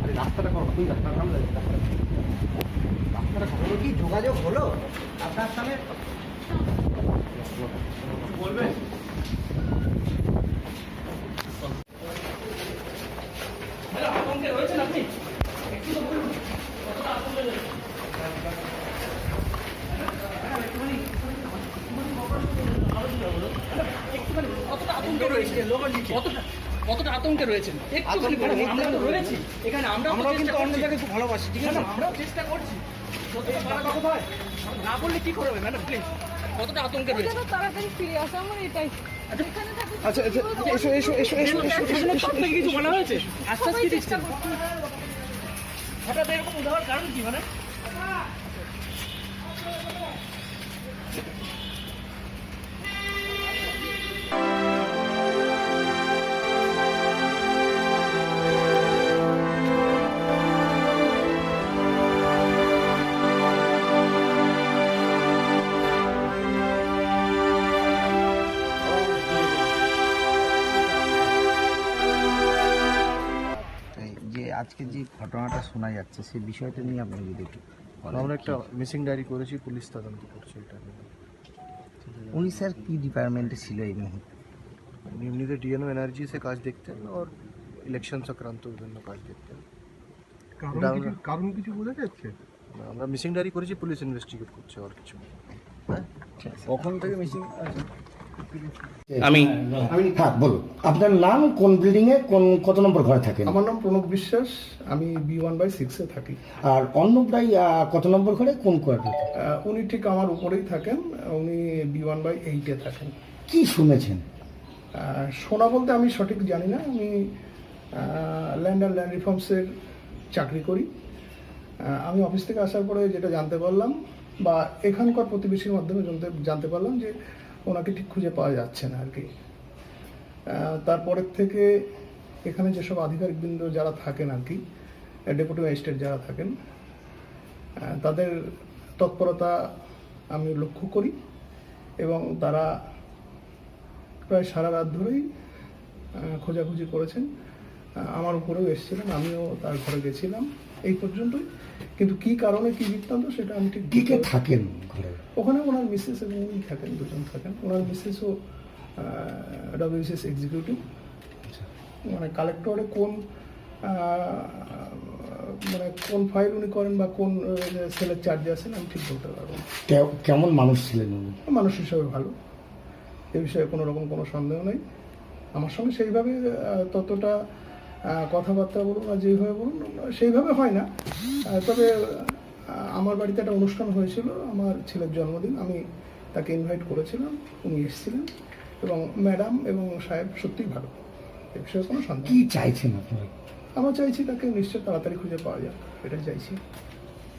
আরে রাস্তাটা করো তুই রাস্তাটা নাম রাস্তাটা রাস্তাটা করো কি যোগাযোগ হলো আপনার সঙ্গে বলবেন রয়েছেন আপনি একটু তো বলুন কতটা আতঙ্কে একটুখানি কতটা আতঙ্কে রয়েছে কতটা কতটা আতঙ্কে রয়েছেন? আমরা তো রয়েছি। এখানে আমরা আমরাও কিন্তু অন্য জায়গায় খুব ভালোবাসি ঠিক আছে? আমরাও চেষ্টা করছি। না বললে কি করবে ম্যাডাম প্লিজ কতটা আতঙ্কে রয়েছে? তাড়াতাড়ি ফিরে আসা আমার এটাই। আচ্ছা আচ্ছা এসো এসো এসো এসো এসো এখানে আপনাকে কিছু বলা হয়েছে? হঠাৎ এরকম উদাহরণ কারণ কি মানে? আজকে যে ঘটনাটা শোনা যাচ্ছে সেই বিষয়টা নিয়ে আপনি যদি একটু। আমরা একটা মিসিং ডায়েরি করেছি পুলিশ তদন্ত করছে এটা উনি স্যার কি ডিপার্টমেন্টে ছিল এই মুহূর্তে? উনি এমনিতে ডিএনও এনার্জি সে কাজ দেখতেন আর ইলেকশন সংক্রান্ত বিভিন্ন কাজ দেখতেন। কারণ কিছু আমরা- বোঝা যাচ্ছে? আমরা মিসিং ডায়েরি করেছি পুলিশ ইনভেস্টিগেট করছে আর কিছু না। কখন থেকে মিসিং আমি আমি হ্যাঁ বলুন। আপনার নাম কোন বিল্ডিং এ কোন কত নম্বর ঘরে থাকেন? আমার নাম প্রণব বিশ্বাস আমি বি ওয়ান বাই সিক্সে থাকি। আর অন্নপ্রায় আহ, কত নম্বর ঘরে কোন কোয়ার্টার আহ, উনি ঠিক আমার উপরেই থাকেন উনি বি ওয়ান বাই এইটে থাকেন। কি শুনেছেন? আহ, শোনা বলতে আমি সঠিক জানি না। আমি ল্যান্ড অ্যান্ড ল্যান্ড রিফর্মসের চাকরি করি। আহ, আমি অফিস থেকে আসার পরে যেটা জানতে পারলাম বা এখানকার প্রতিবেশীর মাধ্যমে জানতে জানতে পারলাম যে ওনাকে ঠিক খুঁজে পাওয়া যাচ্ছে না আর কি। তারপরের থেকে এখানে যেসব আধিকারিকবৃন্দ যারা থাকেন আর কি ডেপুটি ম্যাজিস্ট্রেট যারা থাকেন তাদের তৎপরতা আমি লক্ষ্য করি এবং তারা প্রায় সারা রাত ধরেই খোঁজাখুঁজি করেছেন। আমার উপরেও এসেছিলেন আমিও তার ঘরে গেছিলাম এই পর্যন্তই। কিন্তু কি কারণে কি বৃত্তান্ত সেটা আমি ঠিক কি কে থাকেন ঘরে? ওখানে ওনার মিসেস এবং উনি থাকেন দুজন থাকেন। ওনার মিসেসও ডব্লিউসিএস এক্সিকিউটিভ মানে কালেক্টরে কোন মানে কোন ফাইল উনি করেন বা কোন সেলের চার্জে আছেন আমি ঠিক বলতে পারব কে- কেমন মানুষ ছিলেন উনি? মানুষ হিসাবে ভালো। এ বিষয়ে কোনো রকম কোনো সন্দেহ নেই। আমার সঙ্গে সেইভাবে ততটা কথাবার্তা বলুন আর যেভাবে বলুন সেইভাবে হয় না। তবে আমার বাড়িতে একটা অনুষ্ঠান হয়েছিল আমার ছেলের জন্মদিন আমি তাকে ইনভাইট করেছিলাম উনি এসেছিলেন এবং ম্যাডাম এবং সাহেব সত্যিই ভালো। এ বিষয়ে কোনো সন্দেহ কি। চাইছেন আপনারা? আমরা চাইছি তাকে নিশ্চয় তাড়াতাড়ি খুঁজে পাওয়া যাক এটাই চাইছি।